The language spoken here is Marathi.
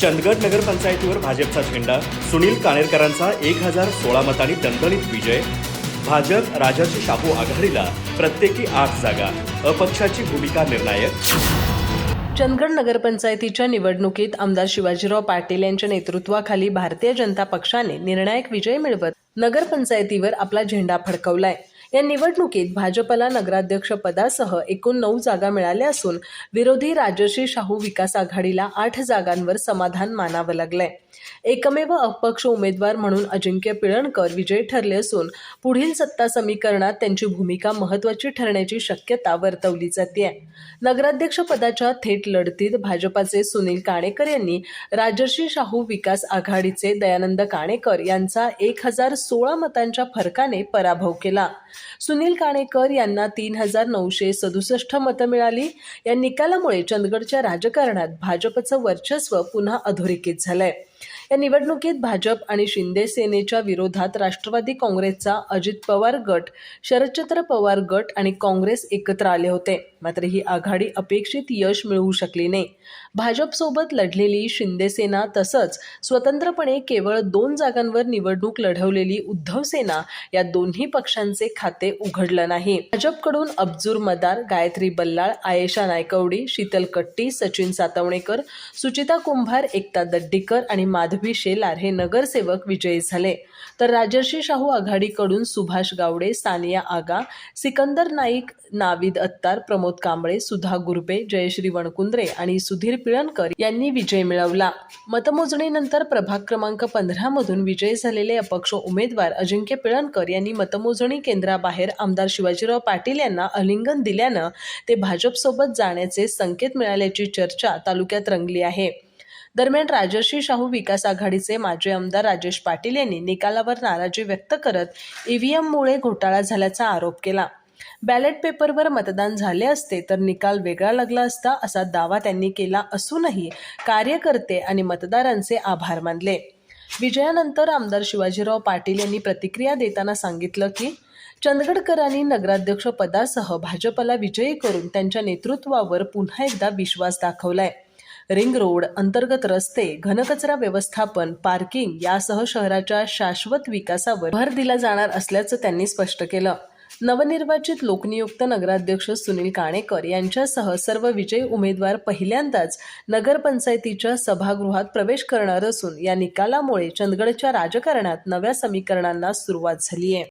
चंदगड नगरपंचायतीवर भाजपचा झेंडा सुनील कानेरकरांचा एक हजार सोळा मतांनी दणदणीत विजय. भाजप राजाची शाहू आघाडीला प्रत्येकी आठ जागा अपक्षाची भूमिका निर्णायक. चंदगड नगरपंचायतीच्या निवडणुकीत आमदार शिवाजीराव पाटील यांच्या नेतृत्वाखाली भारतीय जनता पक्षाने निर्णायक विजय मिळवत नगरपंचायतीवर आपला झेंडा फडकवलाय. या निवडणुकीत भाजपला नगराध्यक्षपदासह एकूण नऊ जागा मिळाल्या असून विरोधी राजश्री शाहू विकास आघाडीला आठ जागांवर समाधान मानावं लागलंय. एकमेव अपक्ष उमेदवार म्हणून अजिंक्य पिळणकर विजयी ठरले असून पुढील सत्ता समीकरणात त्यांची भूमिका महत्वाची ठरण्याची शक्यता वर्तवली जाते नगराध्यक्ष पदाच्या थेट लढतीत भाजपाचे सुनील काणेकर यांनी राजर्षी शाहू विकास आघाडीचे दयानंद काणेकर यांचा एक हजार सोळा मतांच्या फरकाने पराभव केला. सुनील काणेकर यांना तीन हजार नऊशे सदुसष्ट मतं मिळाली. या निकालामुळे चंदगडच्या राजकारणात भाजपचं वर्चस्व पुन्हा अधोरेखित झालंय. या निवडणुकीत भाजप आणि शिंदे सेनेच्या विरोधात राष्ट्रवादी काँग्रेसचा अजित पवार गट शरदचंद्र पवार गट आणि काँग्रेस एकत्र आले होते. मात्र ही आघाडी अपेक्षित यश मिळवू शकली नाही. भाजपसोबत लढलेली शिंदे सेना तसंच स्वतंत्रपणे केवळ दोन जागांवर निवडणूक लढवलेली उद्धव सेना या दोन्ही पक्षांचे खाते उघडलं नाही. भाजपकडून अब्जूर मदार गायत्री बल्लाळ आयेशा नायकवडी शीतल कट्टी सचिन सातवणेकर सुचिता कुंभार एकता दड्डीकर आणि माधवी शेलार हे नगरसेवक विजयी झाले. तर राजर्षी शाहू आघाडीकडून सुभाष गावडे सानिया आगा सिकंदर नाईक नाविद अत्तार प्रमोद कांबळे सुधा गुरबे जयश्री वणकुंद्रे आणि सुधीर पिळणकर यांनी विजय मिळवला. मतमोजणीनंतर प्रभाग क्रमांक पंधरामधून विजयी झालेले अपक्ष उमेदवार अजिंक्य पिळणकर यांनी मतमोजणी केंद्राबाहेर आमदार शिवाजीराव पाटील यांना आलिंगन दिल्यानं ते भाजपसोबत जाण्याचे संकेत मिळाल्याची चर्चा तालुक्यात रंगली आहे. दरम्यान राजर्षी शाहू विकास आघाडीचे माजी आमदार राजेश पाटील यांनी निकालावर नाराजी व्यक्त करत ईव्हीएममुळे घोटाळा झाल्याचा आरोप केला. बॅलेट पेपरवर मतदान झाले असते तर निकाल वेगळा लागला असता असा दावा त्यांनी केला असूनही कार्यकर्ते आणि मतदारांचे आभार मानले. विजयानंतर आमदार शिवाजीराव पाटील यांनी प्रतिक्रिया देताना सांगितलं की चंदगडकरांनी नगराध्यक्ष पदासह भाजपला विजयी करून त्यांच्या नेतृत्वावर पुन्हा एकदा विश्वास दाखवलाय. रिंग रोड अंतर्गत रस्ते घनकचरा व्यवस्थापन पार्किंग यासह शहराच्या शाश्वत विकासावर भर दिला जाणार असल्याचं त्यांनी स्पष्ट केलं. नवनिर्वाचित लोकनियुक्त नगराध्यक्ष सुनील काणेकर यांच्यासह सर्व विजयी उमेदवार पहिल्यांदाच नगरपंचायतीच्या सभागृहात प्रवेश करणार असून या निकालामुळे चंदगडच्या राजकारणात नव्या समीकरणांना सुरुवात झाली आहे